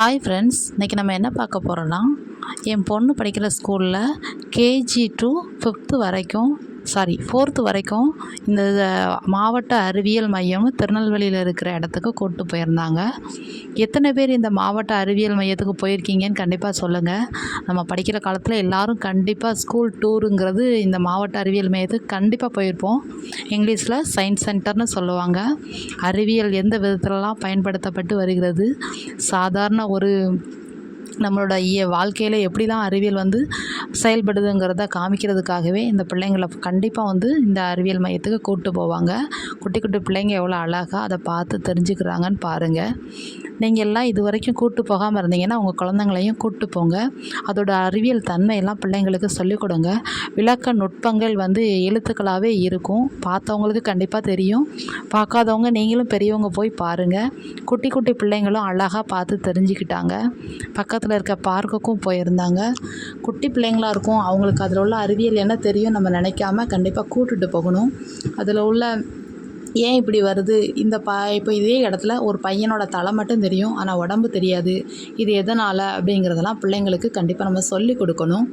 Hi friends இன்றைக்கி நம்ம என்ன பார்க்க போகிறோன்னா என் பொண்ணு படிக்கிற ஸ்கூலில் கேஜி டு ஃபிஃப்த்து வரைக்கும் சாரி ஃபோர்த்து வரைக்கும் இந்த மாவட்ட அறிவியல் மையம் திருநெல்வேலியில் இருக்கிற இடத்துக்கு கூப்பிட்டு போயிருந்தாங்க. எத்தனை பேர் இந்த மாவட்ட அறிவியல் மையத்துக்கு போயிருக்கீங்கன்னு கண்டிப்பாக சொல்லுங்கள் நம்ம படிக்கிற காலத்தில் எல்லோரும் கண்டிப்பாக ஸ்கூல் டூருங்கிறது இந்த மாவட்ட அறிவியல் மையத்துக்கு கண்டிப்பாக போயிருப்போம். இங்கிலீஷில் சயின்ஸ் சென்டர்னு சொல்லுவாங்க. அறிவியல் எந்த விதத்துலலாம் பயன்படுத்தப்பட்டு வருகிறது? சாதாரண ஒரு நம்மளோட இய வாழ்க்கையில் எப்படிலாம் அறிவியல் வந்து செயல்படுதுங்கிறத காமிக்கிறதுக்காகவே இந்த பிள்ளைங்களை கண்டிப்பாக வந்து இந்த அறிவியல் மையத்துக்கு கூப்பிட்டு போவாங்க. குட்டி குட்டி பிள்ளைங்க எவ்வளோ அழகாக அதை பார்த்து தெரிஞ்சுக்கிறாங்கன்னு பாருங்கள் நீங்கள் எல்லாம் இது வரைக்கும் கூப்பிட்டு போகாமல் இருந்தீங்கன்னா உங்கள் குழந்தைங்களையும் கூப்பிட்டு போங்க. அதோட அறிவியல் தன்மையெல்லாம் பிள்ளைங்களுக்கு சொல்லிக் கொடுங்க. விளக்க நுட்பங்கள் வந்து எழுத்துக்களாகவே இருக்கும். பார்த்தவங்களுக்கு கண்டிப்பாக தெரியும். பார்க்காதவங்க நீங்களும் பெரியவங்க போய் பாருங்கள் குட்டி குட்டி பிள்ளைங்களும் அழகாக பார்த்து தெரிஞ்சுக்கிட்டாங்க. பக்கத்தில் இருக்க பார்க்குக்கும் போயிருந்தாங்க. குட்டி பசங்களாக இருக்கும் அவங்களுக்கு அதில் உள்ள அறிவியல் என்ன தெரியும் நம்ம நினைக்காம கண்டிப்பாக கூட்டுட்டு போகணும். அதில் உள்ள ஏன் இப்படி வருது? இந்த ப இப்போ இதே இடத்துல ஒரு பையனோட தலை மட்டும் தெரியும் ஆனால் உடம்பு தெரியாது. இது எதனால் அப்படிங்கிறதெல்லாம் பிள்ளைங்களுக்கு கண்டிப்பாக நம்ம சொல்லிக் கொடுக்கணும்.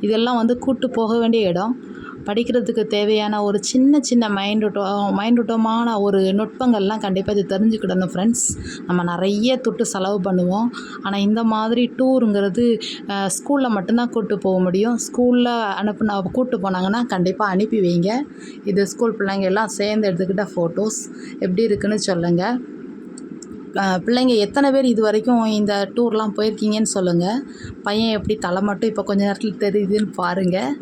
இதெல்லாம் வந்து கூட்டு போக வேண்டிய இடம். படிக்கிறதுக்கு தேவையான ஒரு சின்ன சின்ன மைண்டுட்டோ மைண்டுட்டமான ஒரு நுட்பங்கள்லாம் கண்டிப்பாக இது தெரிஞ்சுக்கிடணும் ஃப்ரெண்ட்ஸ் நம்ம நிறைய தொட்டு செலவு பண்ணுவோம். ஆனால் இந்த மாதிரி டூருங்கிறது ஸ்கூலில் மட்டும்தான் கூப்பிட்டு போக முடியும். ஸ்கூலில் அனுப்புன கூப்பிட்டு போனாங்கன்னா கண்டிப்பாக அனுப்பி வைங்க. இது ஸ்கூல் பிள்ளைங்க எல்லாம் சேர்ந்து எடுத்துக்கிட்ட ஃபோட்டோஸ் எப்படி இருக்குன்னு சொல்லுங்கள் பிள்ளைங்க எத்தனை பேர் இது வரைக்கும் இந்த டூர்லாம் போயிருக்கீங்கன்னு சொல்லுங்கள் பையன் எப்படி தலை மட்டும் இப்போ கொஞ்ச நேரத்தில் தெரியுதுன்னு பாருங்கள்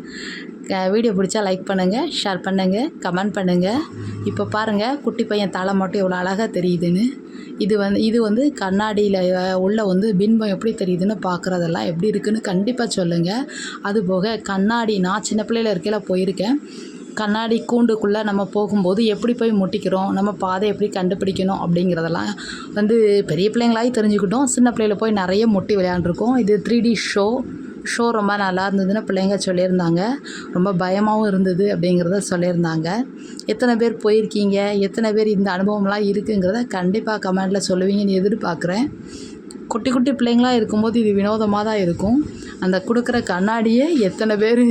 வீடியோ பிடிச்சா லைக் பண்ணுங்கள் ஷேர் பண்ணுங்கள் கமெண்ட் பண்ணுங்கள் இப்போ பாருங்கள் குட்டி பையன் தலை மட்டும் எவ்வளோ அழகாக தெரியுதுன்னு. இது வந்து இது வந்து கண்ணாடியில் உள்ள வந்து பின்பம் எப்படி தெரியுதுன்னு பார்க்குறதெல்லாம் எப்படி இருக்குதுன்னு கண்டிப்பாக சொல்லுங்கள் அதுபோக கண்ணாடி நான் சின்ன பிள்ளையில் இருக்கையில் போயிருக்கேன். கண்ணாடி கூண்டுக்குள்ளே நம்ம போகும்போது எப்படி போய் முட்டிக்கிறோம் நம்ம பாதை எப்படி கண்டுபிடிக்கணும் அப்படிங்கிறதெல்லாம் வந்து பெரிய பிள்ளைங்களாகி தெரிஞ்சுக்கிட்டோம். சின்ன பிள்ளையில் போய் நிறைய முட்டி விளையாண்டுருக்கோம். இது த்ரீ டி ஷோ ஷோ ரொம்ப நல்லா இருந்ததுன்னு பிள்ளைங்க சொல்லியிருந்தாங்க. ரொம்ப பயமாகவும் இருந்தது அப்படிங்கிறத சொல்லியிருந்தாங்க. எத்தனை பேர் போயிருக்கீங்க? எத்தனை பேர் இந்த அனுபவம்லாம் இருக்குங்கிறத கண்டிப்பாக கமெண்ட்டில் சொல்லுவீங்கன்னு எதிர்பார்க்குறேன். குட்டி குட்டி பிள்ளைங்களாக இருக்கும்போது இது வினோதமாக தான் இருக்கும். அந்த கொடுக்குற கண்ணாடியை எத்தனை பேர்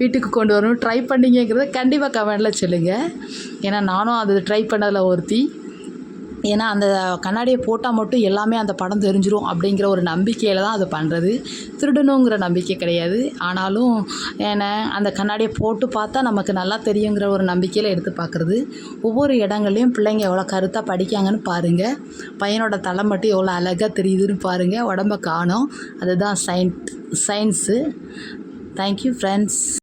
வீட்டுக்கு கொண்டு வரணும்? ட்ரை பண்ணிங்கிறத கண்டிப்பாக கமெண்டில் சொல்லுங்கள் ஏன்னா நானும் அது ட்ரை பண்ணதில் ஒருத்தி. ஏன்னா அந்த கண்ணாடியை போட்டால் மட்டும் எல்லாமே அந்த படம் தெரிஞ்சிடும் அப்படிங்கிற ஒரு நம்பிக்கையில் தான் அது பண்ணுறது திருடணுங்கிற நம்பிக்கை கிடையாது. ஆனாலும் ஏன்னா அந்த கண்ணாடியை போட்டு பார்த்தா நமக்கு நல்லா தெரியுங்கிற ஒரு நம்பிக்கையில் எடுத்து பார்க்குறது. ஒவ்வொரு இடங்கள்லையும் பிள்ளைங்க எவ்வளோ கருத்தாக படிக்காங்கன்னு பாருங்கள் பையனோட தலை மட்டும் எவ்வளோ அழகாக தெரியுதுன்னு பாருங்கள் உடம்ப காணும். அதுதான் சயின்ட் சயின்ஸு தேங்க்யூ ஃப்ரெண்ட்ஸ்